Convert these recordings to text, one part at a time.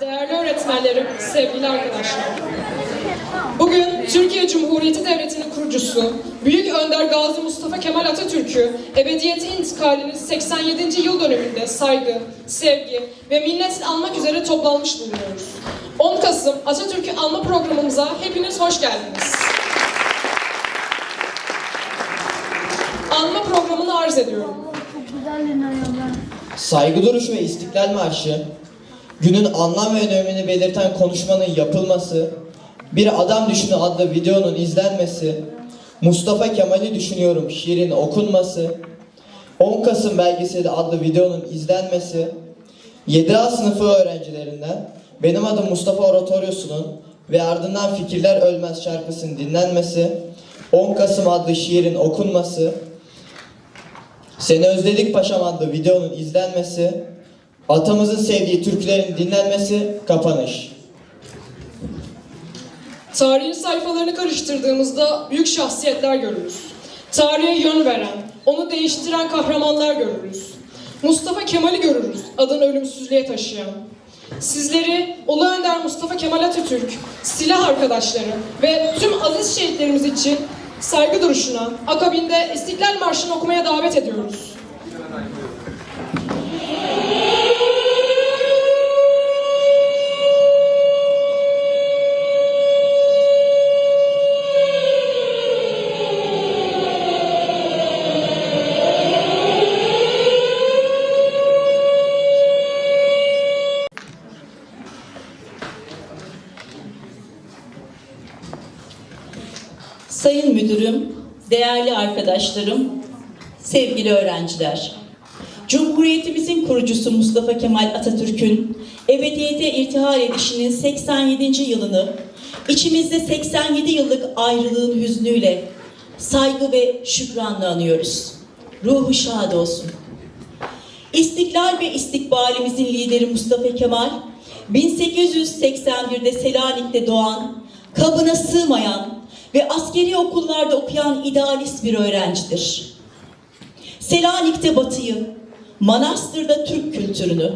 Değerli öğretmenlerim, sevgili arkadaşlar. Bugün Türkiye Cumhuriyeti Devleti'nin kurucusu, Büyük Önder Gazi Mustafa Kemal Atatürk'ü ebediyete intikalinin 87. yıl dönümünde saygı, sevgi ve minnet almak üzere toplanmış bulunuyoruz. 10 Kasım Atatürk'ü anma programımıza hepiniz hoş geldiniz. Anma programını arz ediyorum. Saygı duruşu ve İstiklal Marşı, günün anlam ve önemini belirten konuşmanın yapılması, Bir Adam Düşünü adlı videonun izlenmesi, Mustafa Kemal'i Düşünüyorum şiirin okunması, 10 Kasım belgeseli adlı videonun izlenmesi, 7A sınıfı öğrencilerinden Benim Adım Mustafa Oratoryosu'nun ve ardından Fikirler Ölmez şarkısının dinlenmesi, 10 Kasım adlı şiirin okunması, seni Özledik Paşam adlı videonun izlenmesi, atamızın sevdiği türkülerin dinlenmesi, kapanış. Tarihin sayfalarını karıştırdığımızda büyük şahsiyetler görürüz. Tarihe yön veren, onu değiştiren kahramanlar görürüz. Mustafa Kemal'i görürüz, adını ölümsüzlüğe taşıyan. Sizleri Ulu Önder Mustafa Kemal Atatürk, silah arkadaşları ve tüm aziz şehitlerimiz için saygı duruşuna, akabinde İstiklal Marşı'nı okumaya davet ediyoruz. Sayın Müdürüm, değerli arkadaşlarım, sevgili öğrenciler. Cumhuriyetimizin kurucusu Mustafa Kemal Atatürk'ün ebediyete irtihal edişinin 87. yılını içimizde 87 yıllık ayrılığın hüznüyle saygı ve şükranla anıyoruz. Ruhu şad olsun. İstiklal ve istikbalimizin lideri Mustafa Kemal, 1881'de Selanik'te doğan, kabına sığmayan ve askeri okullarda okuyan idealist bir öğrencidir. Selanik'te Batı'yı, Manastır'da Türk kültürünü,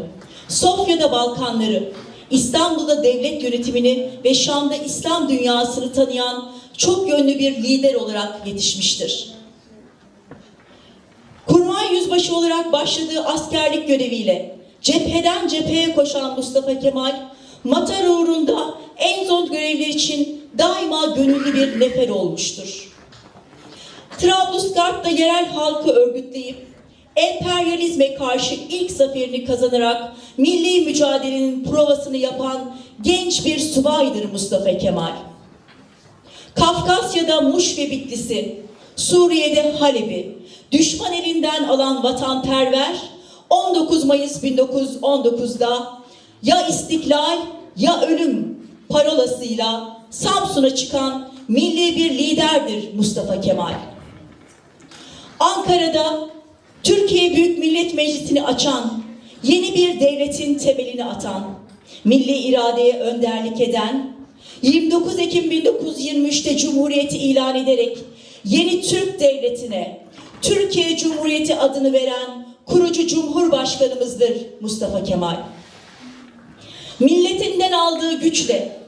Sofya'da Balkanları, İstanbul'da devlet yönetimini ve Şam'da İslam dünyasını tanıyan çok yönlü bir lider olarak yetişmiştir. Kurmay Yüzbaşı olarak başladığı askerlik göreviyle cepheden cepheye koşan Mustafa Kemal, Matar uğrunda en zor görevler için daima gönüllü bir nefer olmuştur. Trablusgarp'ta yerel halkı örgütleyip emperyalizme karşı ilk zaferini kazanarak milli mücadelenin provasını yapan genç bir subaydır Mustafa Kemal. Kafkasya'da Muş ve Bitlis'i, Suriye'de Halep'i düşman elinden alan vatanperver 19 Mayıs 1919'da ya istiklal ya ölüm parolasıyla Samsun'a çıkan milli bir liderdir Mustafa Kemal. Ankara'da Türkiye Büyük Millet Meclisi'ni açan, yeni bir devletin temelini atan, milli iradeye önderlik eden, 29 Ekim 1923'te Cumhuriyeti ilan ederek yeni Türk Devleti'ne Türkiye Cumhuriyeti adını veren kurucu Cumhurbaşkanımızdır Mustafa Kemal. Milletinden aldığı güçle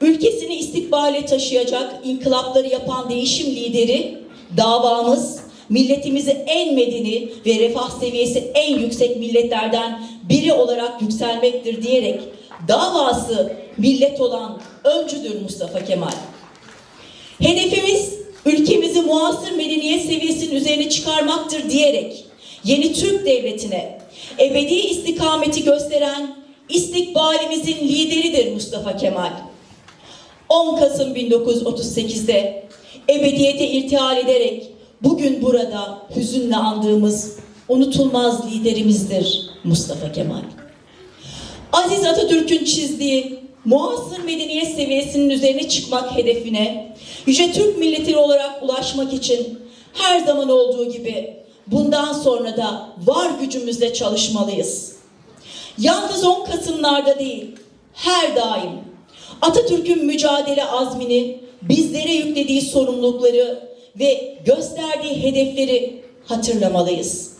ülkesini istikbale taşıyacak inkılapları yapan değişim lideri davamız milletimizi en medeni ve refah seviyesi en yüksek milletlerden biri olarak yükselmektir diyerek davası millet olan öncüdür Mustafa Kemal. Hedefimiz ülkemizi muasır medeniyet seviyesinin üzerine çıkarmaktır diyerek yeni Türk devletine ebedi istikameti gösteren istikbalimizin lideridir Mustafa Kemal. 10 Kasım 1938'de ebediyete irtihal ederek bugün burada hüzünle andığımız unutulmaz liderimizdir Mustafa Kemal. Aziz Atatürk'ün çizdiği muasır medeniyet seviyesinin üzerine çıkmak hedefine Yüce Türk milleti olarak ulaşmak için her zaman olduğu gibi bundan sonra da var gücümüzle çalışmalıyız. Yalnız 10 Kasımlarda değil, her daim Atatürk'ün mücadele azmini, bizlere yüklediği sorumlulukları ve gösterdiği hedefleri hatırlamalıyız.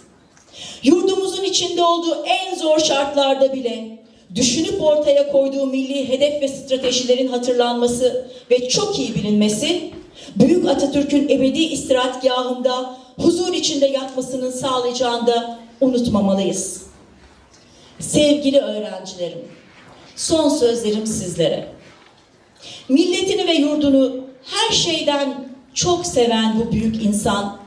Yurdumuzun içinde olduğu en zor şartlarda bile düşünüp ortaya koyduğu milli hedef ve stratejilerin hatırlanması ve çok iyi bilinmesi, Büyük Atatürk'ün ebedi istirahatgahında huzur içinde yatmasının sağlayacağını da unutmamalıyız. Sevgili öğrencilerim, son sözlerim sizlere. Milletini ve yurdunu her şeyden çok seven bu büyük insan,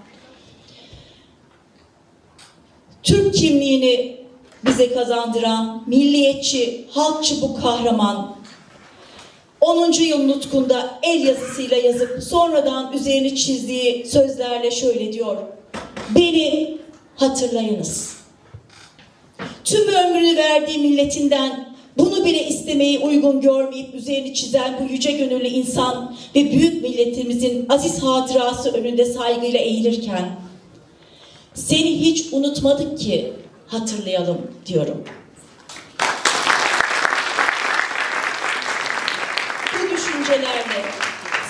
Türk kimliğini bize kazandıran milliyetçi, halkçı bu kahraman 10. yıl nutkunda el yazısıyla yazıp sonradan üzerini çizdiği sözlerle şöyle diyor. Beni hatırlayınız. Tüm ömrünü verdiği milletinden bunu bile istemeyi uygun görmeyip üzerini çizen bu yüce gönüllü insan ve büyük milletimizin aziz hatırası önünde saygıyla eğilirken seni hiç unutmadık ki hatırlayalım diyorum. Bu düşüncelerle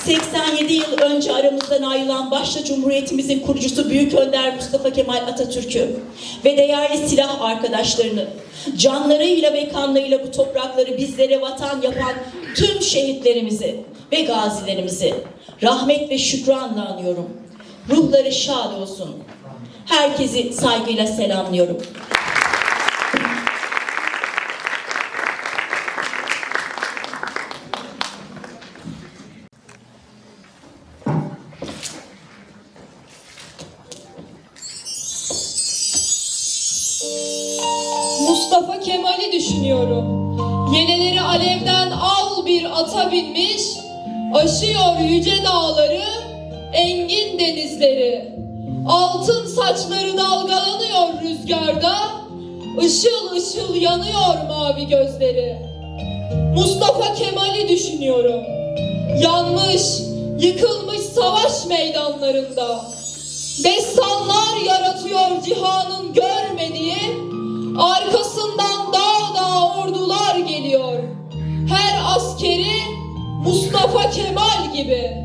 87 yıl önce aramızdan ayrılan başta Cumhuriyetimizin kurucusu Büyük Önder Mustafa Kemal Atatürk'ü ve değerli silah arkadaşlarını canlarıyla ve kanlarıyla bu toprakları bizlere vatan yapan tüm şehitlerimizi ve gazilerimizi rahmet ve şükranla anıyorum. Ruhları şad olsun. Herkesi saygıyla selamlıyorum. Aşıyor yüce dağları, engin denizleri. Altın saçları dalgalanıyor rüzgarda, ışıl ışıl yanıyor mavi gözleri. Mustafa Kemal'i düşünüyorum. Yanmış, yıkılmış savaş meydanlarında. Destanlar yaratıyor cihanın görmediği, arkasından dağ dağ ordular geliyor. Her askeri Mustafa Kemal gibi.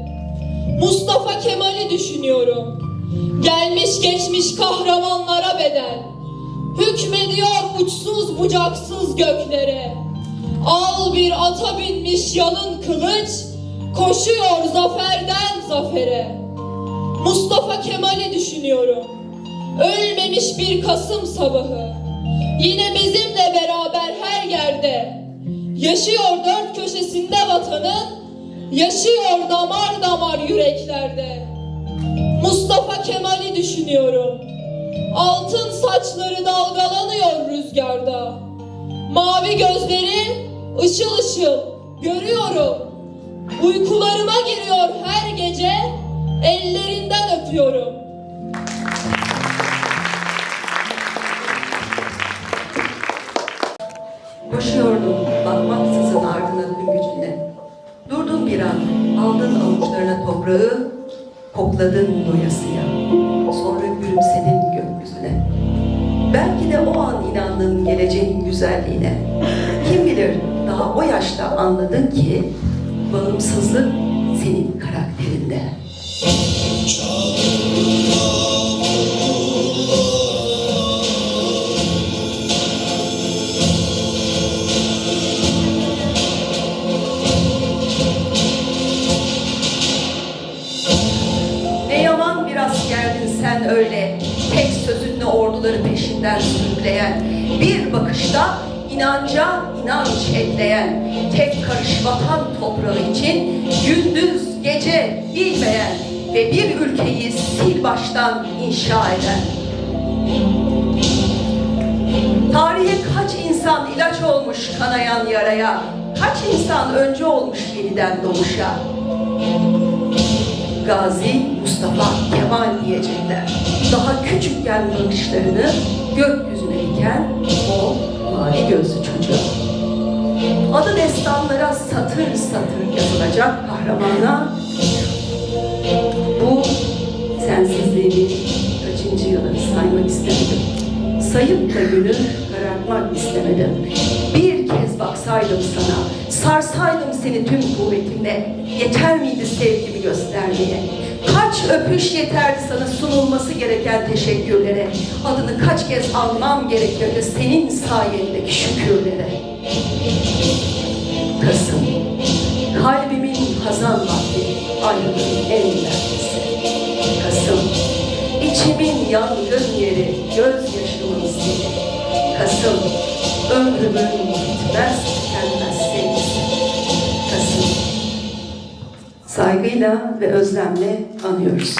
Mustafa Kemal'i düşünüyorum. Gelmiş geçmiş kahramanlara bedel. Hükmediyor uçsuz bucaksız göklere. Al bir ata binmiş yalın kılıç, koşuyor zaferden zafere. Mustafa Kemal'i düşünüyorum. Ölmemiş bir Kasım sabahı. Yine bizimle beraber her yerde. Yaşıyor dört köşesinde vatanın. Yaşıyor damar damar yüreklerde. Mustafa Kemal'i düşünüyorum. Altın saçları dalgalanıyor rüzgarda. Mavi gözleri ışıl ışıl görüyorum. Uykularıma giriyor her gece, ellerinden öpüyorum. Koşuyordum bakmaksızın ardına gücüne. Durdun bir an, aldın avuçlarına toprağı, kokladın doyasıya. Sonra gülümsedin gökyüzüne. Belki de o an inandın geleceğin güzelliğine. Kim bilir daha o yaşta anladın ki bağımsızlık senin karakterinde. Ne öyle, tek sözünle orduları peşinden sürükleyen, bir bakışta inanca inanç ekleyen, tek karış vatan toprağı için gündüz gece bilmeyen ve bir ülkeyi sil baştan inşa eden. Tarihe kaç insan ilaç olmuş kanayan yaraya, kaç insan önce olmuş yeniden doğuşa. Gazi Mustafa Kemal diyecekler. Daha küçükken bakışlarını gökyüzüne diken o mavi gözlü çocuğa. Adı destanlara satır satır yazılacak kahramana bu sensizliğimi kaçıncı yılı saymak istemedim. Sayıp da günü karartmak istemedim. Bir kez baksaydım sana, sarsaydım seni tüm kuvvetimle, yeter miydi sevgimi göstermeye? Kaç öpüş yeterdi sana sunulması gereken teşekkürlere? Adını kaç kez almam gerekirdi senin sayendeki şükürlere? Kasım, kalbimin hazan vakti, ayrılığın en merkezi. Kasım, içimin yangın yeri, gözyaşımın sili. Kasım, ömrümün bitmez tükenmez sevgisi. Kasım, saygıyla ve özlemle anıyoruz.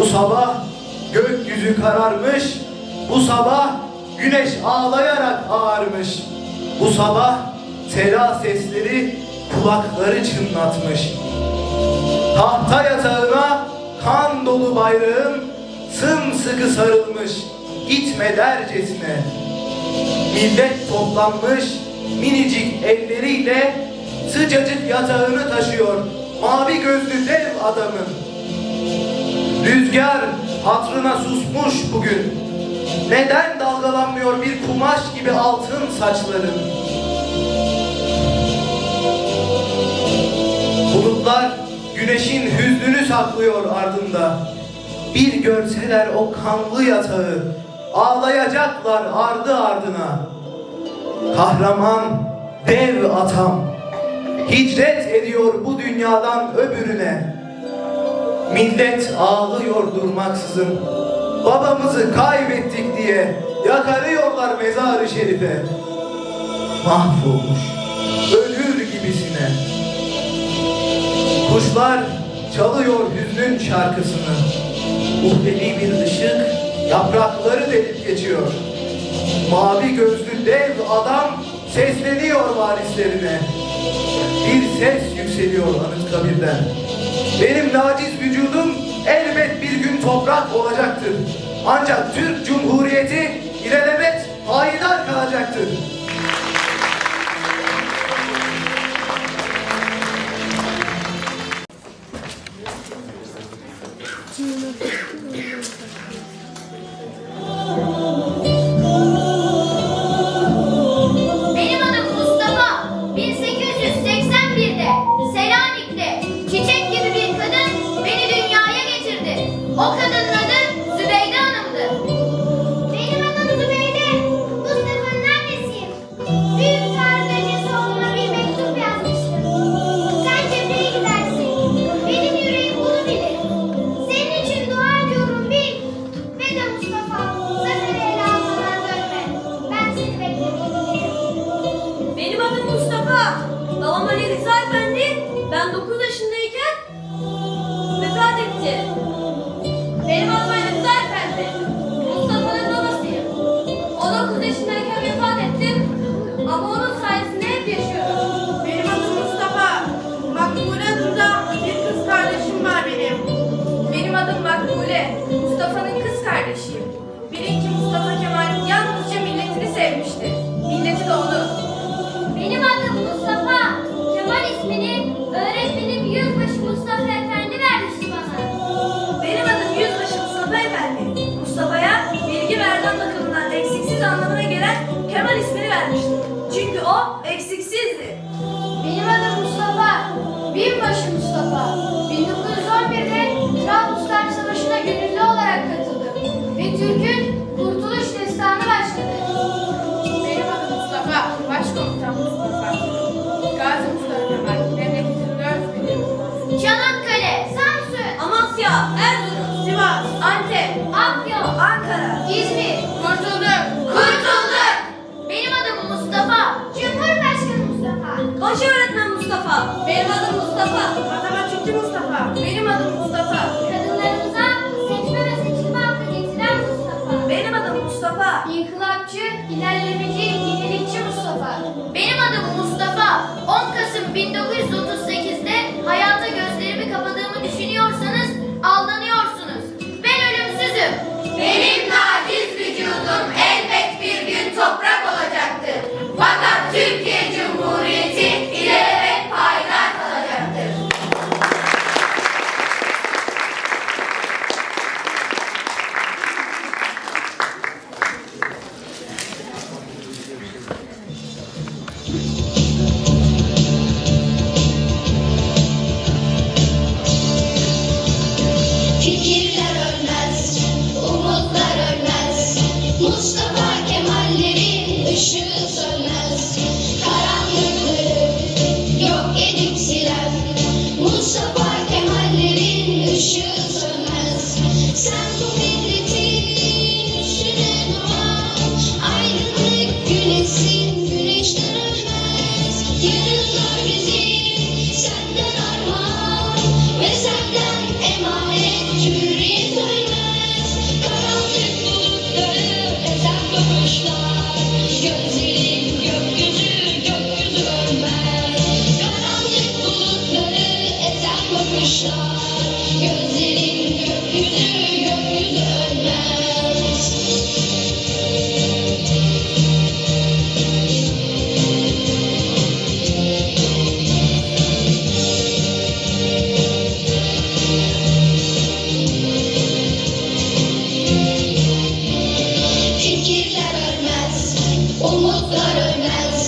Bu sabah gökyüzü kararmış. Bu sabah güneş ağlayarak ağarmış. Bu sabah tela sesleri kulakları çınlatmış. Tahta yatağına kan dolu bayrağım sımsıkı sarılmış. Gitme dercesine. Millet toplanmış minicik elleriyle sıcacık yatağını taşıyor mavi gözlü dev adamın. Rüzgar hatrına susmuş bugün. Neden dalgalanmıyor bir kumaş gibi altın saçların? Bulutlar güneşin hüznünü saklıyor ardında. Bir görseler o kanlı yatağı, ağlayacaklar ardı ardına. Kahraman, dev atam, hicret ediyor bu dünyadan öbürüne. Millet ağlıyor durmaksızın, babamızı kaybettik diye yakarıyorlar mezarı şerife. Mahvolmuş, ölür gibisine. Kuşlar çalıyor hüznün şarkısını. Muhtevi bir ışık yaprakları delip geçiyor. Mavi gözlü dev adam sesleniyor varislerine. Bir ses yükseliyor Anıtkabir'den. Benim naciz vücudum elbet bir gün toprak olacaktır. Ancak Türk Cumhuriyeti ilelebet payidar kalacaktır. Umutlar ölmez.